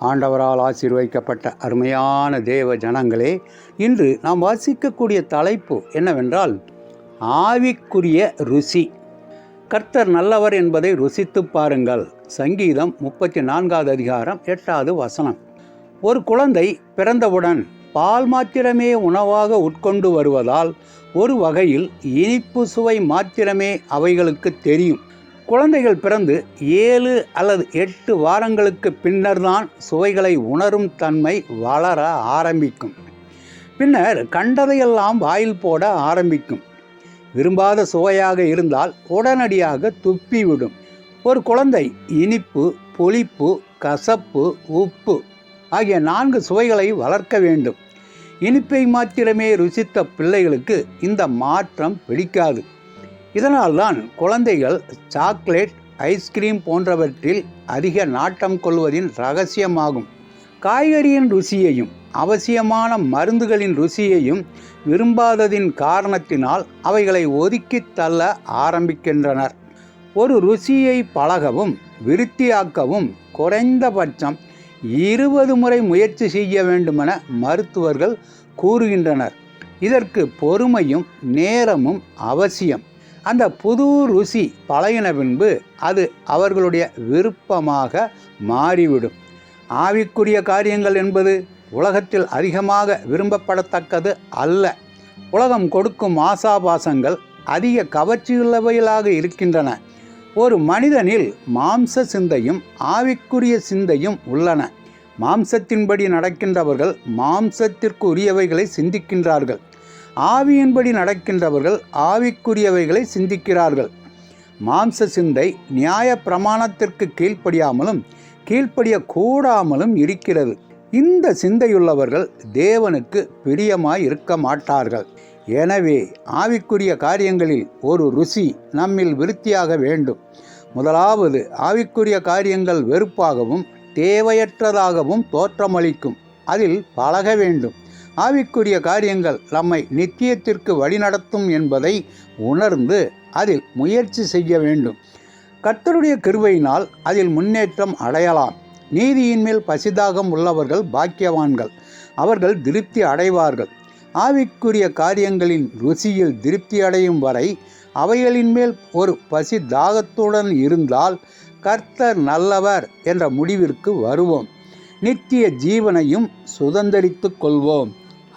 ஆண்டவரால் ஆசீர்வதிக்கப்பட்ட அருமையான தேவ ஜனங்களே இன்று நாம் வாசிக்கக்கூடிய தலைப்பு என்னவென்றால் ஆவிக்குரிய ருசி. கர்த்தர் நல்லவர் என்பதை ருசித்து பாருங்கள். சங்கீதம் முப்பத்தி நான்காவது அதிகாரம் எட்டாவது வசனம். ஒரு குழந்தை பிறந்தவுடன் பால் மாத்திரமே உணவாக உட்கொண்டு வருவதால் ஒரு வகையில் இனிப்பு சுவை மாத்திரமே அவைகளுக்கு தெரியும். குழந்தைகள் பிறந்து ஏழு அல்லது எட்டு வாரங்களுக்கு பின்னர்தான் சுவைகளை உணரும் தன்மை வளர ஆரம்பிக்கும். பின்னர் கண்டதையெல்லாம் வாயில் போட ஆரம்பிக்கும். விரும்பாத சுவையாக இருந்தால் உடனடியாக துப்பிவிடும் ஒரு குழந்தை இனிப்பு புளிப்பு கசப்பு உப்பு ஆகிய நான்கு சுவைகளை வளர்க்க வேண்டும். இனிப்பை மாத்திரமே ருசித்த பிள்ளைகளுக்கு இந்த மாற்றம் பிடிக்காது. இதனால்தான் குழந்தைகள் சாக்லேட் ஐஸ்கிரீம் போன்றவற்றில் அதிக நாட்டம் கொள்வதின் ரகசியமாகும். காய்கறியின் ருசியையும் அவசியமான மருந்துகளின் ருசியையும் விரும்பாததின் காரணத்தினால் அவைகளை ஒதுக்கி தள்ள ஆரம்பிக்கின்றனர். ஒரு ருசியை பழகவும் விருத்தியாக்கவும் குறைந்தபட்சம் இருபது முறை முயற்சி செய்ய வேண்டுமென மருத்துவர்கள் கூறுகின்றனர். இதற்கு பொறுமையும் நேரமும் அவசியம். அந்த புது ருசி பழகின பின்பு அது அவர்களுடைய விருப்பமாக மாறிவிடும். ஆவிக்குரிய காரியங்கள் என்பது உலகத்தில் அதிகமாக விரும்பப்படத்தக்கது அல்ல. உலகம் கொடுக்கும் ஆசாபாசங்கள் அதிக கவர்ச்சியுள்ளவைகளாக இருக்கின்றன. ஒரு மனிதனில் மாம்ச சிந்தையும் ஆவிக்குரிய சிந்தையும் உள்ளன. மாம்சத்தின்படி நடக்கின்றவர்கள் மாம்சத்திற்கு உரியவைகளை சிந்திக்கின்றார்கள். ஆவியின்படி நடக்கின்றவர்கள் ஆவிக்குரியவைகளை சிந்திக்கிறார்கள். மாம்ச சிந்தை நியாய பிரமாணத்திற்கு கீழ்ப்படியாமலும் கீழ்ப்படிய கூடாமலும் இருக்கிறது. இந்த சிந்தையுள்ளவர்கள் தேவனுக்கு பிரியமாய் இருக்க மாட்டார்கள். எனவே ஆவிக்குரிய காரியங்களில் ஒரு ருசி நம்மில் விருத்தியாக வேண்டும். முதலாவது ஆவிக்குரிய காரியங்கள் வெறுப்பாகவும் தேவையற்றதாகவும் தோற்றமளிக்கும். அதில் பழக வேண்டும். ஆவிக்குரிய காரியங்கள் நம்மை நித்தியத்திற்கு வழிநடத்தும் என்பதை உணர்ந்து அதில் முயற்சி செய்ய வேண்டும். கர்த்தருடைய கிருவையினால் அதில் முன்னேற்றம் அடையலாம். நீதியின் மேல் பசிதாகம் உள்ளவர்கள் பாக்கியவான்கள். அவர்கள் திருப்தி அடைவார்கள். ஆவிக்குரிய காரியங்களின் ருசியில் திருப்தி அடையும் வரை அவைகளின் மேல் ஒரு பசி தாகத்துடன் இருந்தால் கர்த்தர் நல்லவர் என்ற முடிவிற்கு வருவோம். நித்திய ஜீவனையும் சுதந்திரித்து கொள்வோம்.